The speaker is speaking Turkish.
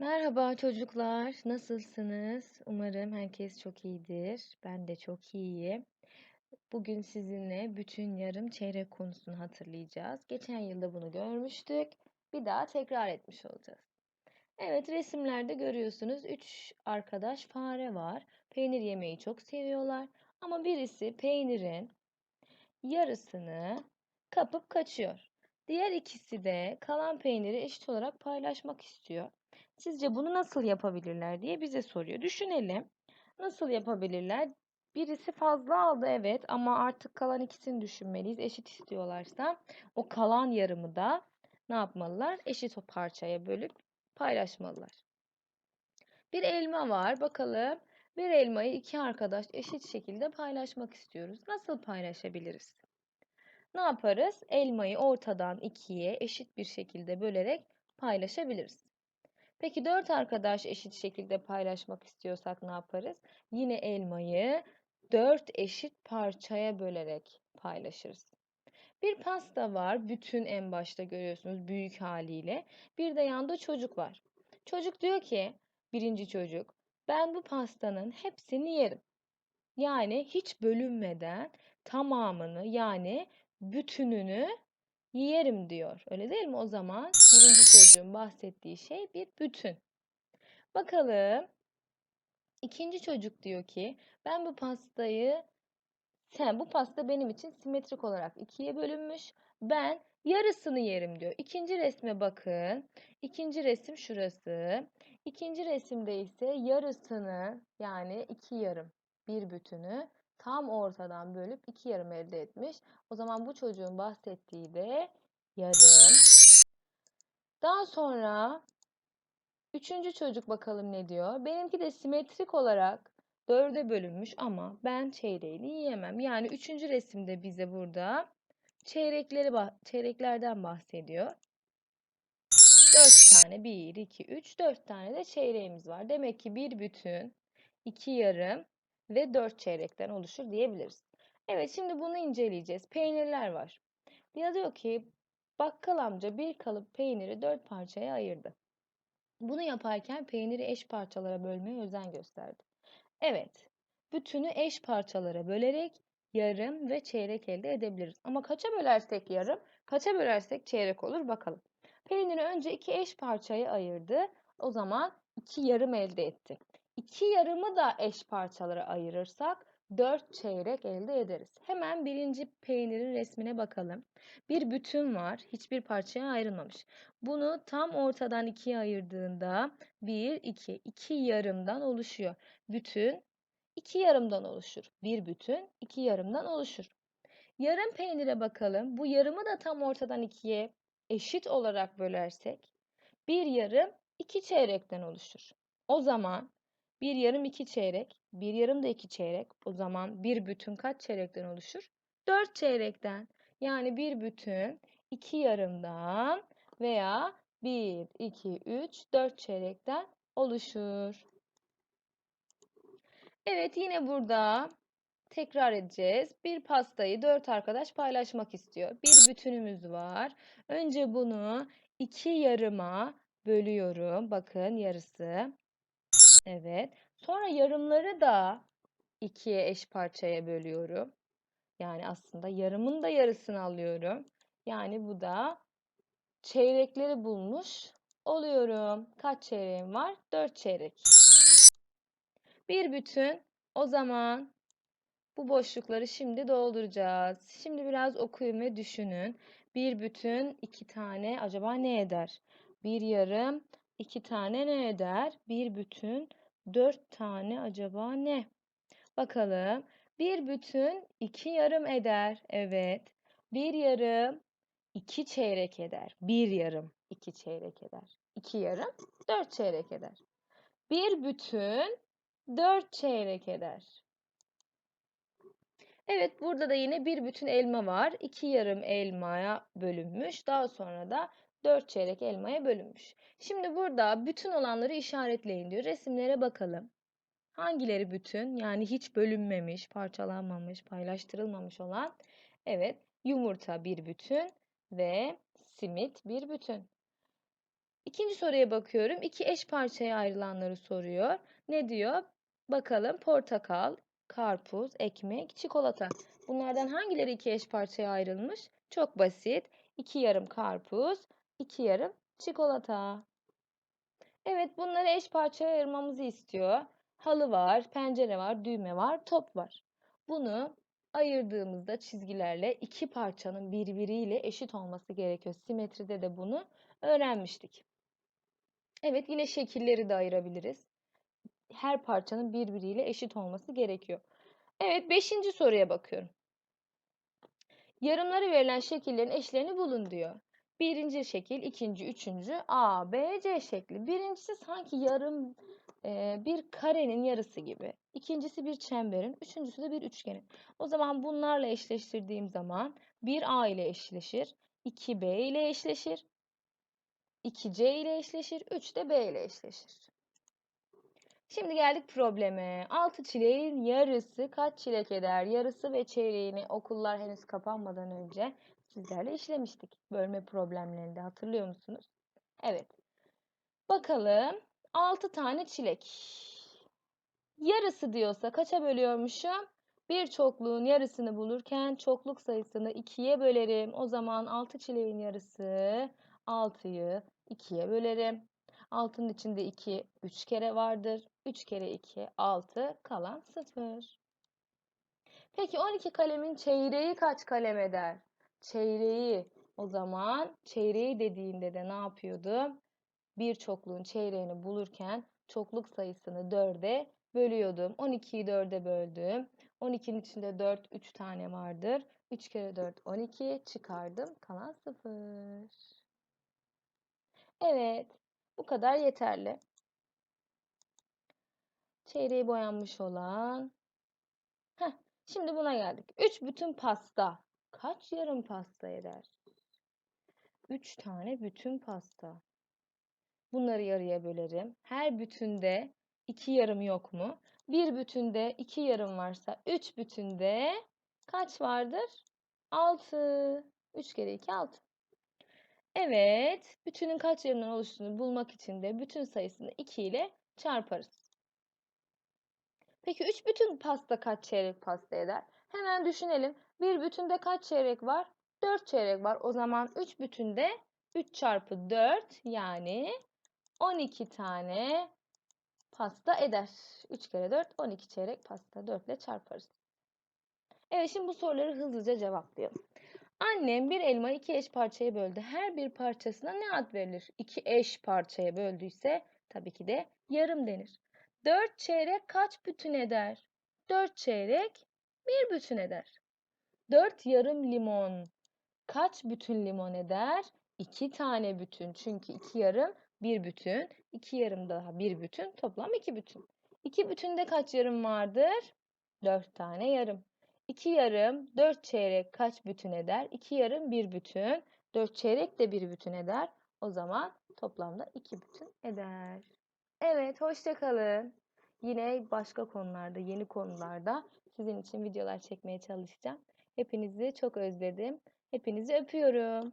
Merhaba çocuklar, nasılsınız? Umarım herkes çok iyidir. Ben de çok iyiyim. Bugün sizinle bütün yarım çeyrek konusunu hatırlayacağız. Geçen yılda bunu görmüştük. Bir daha tekrar etmiş olacağız. Evet, resimlerde görüyorsunuz 3 arkadaş fare var. Peynir yemeyi çok seviyorlar. Ama birisi peynirin yarısını kapıp kaçıyor. Diğer ikisi de kalan peyniri eşit olarak paylaşmak istiyor. Sizce bunu nasıl yapabilirler diye bize soruyor. Düşünelim. Nasıl yapabilirler? Birisi fazla aldı evet ama artık kalan ikisini düşünmeliyiz. Eşit istiyorlarsa o kalan yarımı da ne yapmalılar? Eşit o parçaya bölüp paylaşmalılar. Bir elma var. Bakalım bir elmayı iki arkadaş eşit şekilde paylaşmak istiyoruz. Nasıl paylaşabiliriz? Ne yaparız? Elmayı ortadan ikiye eşit bir şekilde bölerek paylaşabiliriz. Peki dört arkadaş eşit şekilde paylaşmak istiyorsak ne yaparız? Yine elmayı dört eşit parçaya bölerek paylaşırız. Bir pasta var. Bütün en başta görüyorsunuz büyük haliyle. Bir de yanda çocuk var. Çocuk diyor ki birinci çocuk ben bu pastanın hepsini yerim. Yani hiç bölünmeden tamamını yani bütününü yerim diyor. Öyle değil mi? O zaman birinci çocuğun bahsettiği şey bir bütün. Bakalım. İkinci çocuk diyor ki ben bu pastayı sen bu pasta benim için simetrik olarak ikiye bölünmüş. Ben yarısını yerim diyor. İkinci resme bakın. İkinci resim şurası. İkinci resimde ise yarısını yani iki yarım bir bütünü tam ortadan bölüp iki yarım elde etmiş. O zaman bu çocuğun bahsettiği de yarım. Daha sonra üçüncü çocuk bakalım ne diyor. Benimki de simetrik olarak dörde bölünmüş ama ben çeyreğini yiyemem. Yani üçüncü resimde bize burada çeyrekleri çeyreklerden bahsediyor. Dört tane bir, iki, üç, dört tane de çeyreğimiz var. Demek ki bir bütün, iki yarım ve dört çeyrekten oluşur diyebiliriz. Evet şimdi bunu inceleyeceğiz. Peynirler var. Ya diyor ki bakkal amca bir kalıp peyniri dört parçaya ayırdı. Bunu yaparken peyniri eş parçalara bölmeye özen gösterdi. Evet, bütünü eş parçalara bölerek yarım ve çeyrek elde edebiliriz. Ama kaça bölersek yarım, kaça bölersek çeyrek olur bakalım. Peyniri önce iki eş parçaya ayırdı. O zaman iki yarım elde etti. İki yarımı da eş parçalara ayırırsak 4 çeyrek elde ederiz. Hemen birinci peynirin resmine bakalım. Bir bütün var. Hiçbir parçaya ayrılmamış. Bunu tam ortadan ikiye ayırdığında 1, 2, 2 yarımdan oluşuyor. Bütün iki yarımdan oluşur. Bir bütün iki yarımdan oluşur. Yarım peynire bakalım. Bu yarımı da tam ortadan ikiye eşit olarak bölersek bir yarım iki çeyrekten oluşur. O zaman bir yarım iki çeyrek, bir yarım da iki çeyrek. O zaman bir bütün kaç çeyrekten oluşur? Dört çeyrekten. Yani bir bütün iki yarımdan veya bir, iki, üç, dört çeyrekten oluşur. Evet yine burada tekrar edeceğiz. Bir pastayı dört arkadaş paylaşmak istiyor. Bir bütünümüz var. Önce bunu iki yarıma bölüyorum. Bakın yarısı. Evet. Sonra yarımları da ikiye eş parçaya bölüyorum. Yani aslında yarımın da yarısını alıyorum. Yani bu da çeyrekleri bulmuş oluyorum. Kaç çeyreğim var? 4 çeyrek. Bir bütün. O zaman bu boşlukları şimdi dolduracağız. Şimdi biraz okuyun ve düşünün. Bir bütün iki tane acaba ne eder? Bir yarım iki tane ne eder? Bir bütün dört tane acaba ne? Bakalım. Bir bütün iki yarım eder. Evet. Bir yarım iki çeyrek eder. Bir yarım iki çeyrek eder. İki yarım dört çeyrek eder. Bir bütün dört çeyrek eder. Evet burada da yine bir bütün elma var. İki yarım elmaya bölünmüş. Daha sonra da 4 çeyrek elmaya bölünmüş. Şimdi burada bütün olanları işaretleyin diyor. Resimlere bakalım. Hangileri bütün? Yani hiç bölünmemiş, parçalanmamış, paylaştırılmamış olan. Evet, yumurta bir bütün ve simit bir bütün. İkinci soruya bakıyorum. İki eş parçaya ayrılanları soruyor. Ne diyor? Bakalım portakal, karpuz, ekmek, çikolata. Bunlardan hangileri iki eş parçaya ayrılmış? Çok basit. İki yarım karpuz, iki yarım çikolata. Evet bunları eş parçaya ayırmamızı istiyor. Halı var, pencere var, düğme var, top var. Bunu ayırdığımızda çizgilerle iki parçanın birbiriyle eşit olması gerekiyor. Simetride de bunu öğrenmiştik. Evet yine şekilleri de ayırabiliriz. Her parçanın birbiriyle eşit olması gerekiyor. Evet beşinci soruya bakıyorum. Yarımları verilen şekillerin eşlerini bulun diyor. Birinci şekil, ikinci, üçüncü A, B, C şekli. Birincisi sanki yarım e, bir karenin yarısı gibi. İkincisi bir çemberin, üçüncüsü de bir üçgenin. O zaman bunlarla eşleştirdiğim zaman 1A ile eşleşir, 2B ile eşleşir, 2C ile eşleşir, 3 de B ile eşleşir. Şimdi geldik probleme. 6 çileğin yarısı kaç çilek eder? Yarısı ve çeyreğini okullar henüz kapanmadan önce sizlerle işlemiştik. Bölme problemlerinde hatırlıyor musunuz? Evet. Bakalım 6 tane çilek. Yarısı diyorsa kaça bölüyormuşum? Bir çokluğun yarısını bulurken çokluk sayısını 2'ye bölerim. O zaman 6 çileğin yarısı 6'yı 2'ye bölerim. 6'nın içinde 2 3 kere vardır. 3 kere 2 6 kalan 0. Peki 12 kalemin çeyreği kaç kalem eder? Çeyreği o zaman çeyreği dediğinde de ne yapıyordu? Bir çokluğun çeyreğini bulurken çokluk sayısını 4'e bölüyordum. 12'yi 4'e böldüm. 12'nin içinde 4 3 tane vardır. 3 kere 4 12 çıkardım. Kalan 0. Evet. Bu kadar yeterli. Çeyreği boyanmış olan. Heh, şimdi buna geldik. 3 bütün pasta. Kaç yarım pasta eder? 3 tane bütün pasta. Bunları yarıya bölerim. Her bütünde 2 yarım yok mu? Bir bütünde 2 yarım varsa 3 bütünde kaç vardır? 6. 3 kere 2 6. Evet, bütünün kaç yarımdan oluştuğunu bulmak için de bütün sayısını 2 ile çarparız. Peki 3 bütün pasta kaç çeyrek pasta eder? Hemen düşünelim. Bir bütünde kaç çeyrek var? 4 çeyrek var. O zaman 3 bütünde 3 çarpı 4 yani 12 tane pasta eder. 3 kere 4 12 çeyrek pasta 4 ile çarparız. Evet şimdi bu soruları hızlıca cevaplayalım. Annem bir elmayı iki eş parçaya böldü. Her bir parçasına ne ad verilir? İki eş parçaya böldüyse tabii ki de yarım denir. Dört çeyrek kaç bütün eder? Dört çeyrek bir bütün eder. Dört yarım limon kaç bütün limon eder? İki tane bütün. Çünkü iki yarım bir bütün. iki yarım daha bir bütün. Toplam iki bütün. İki bütünde kaç yarım vardır? Dört tane yarım. 2 yarım 4 çeyrek kaç bütün eder? 2 yarım 1 bütün. 4 çeyrek de 1 bütün eder. O zaman toplamda 2 bütün eder. Evet hoşça kalın. Yine başka konularda, yeni konularda sizin için videolar çekmeye çalışacağım. Hepinizi çok özledim. Hepinizi öpüyorum.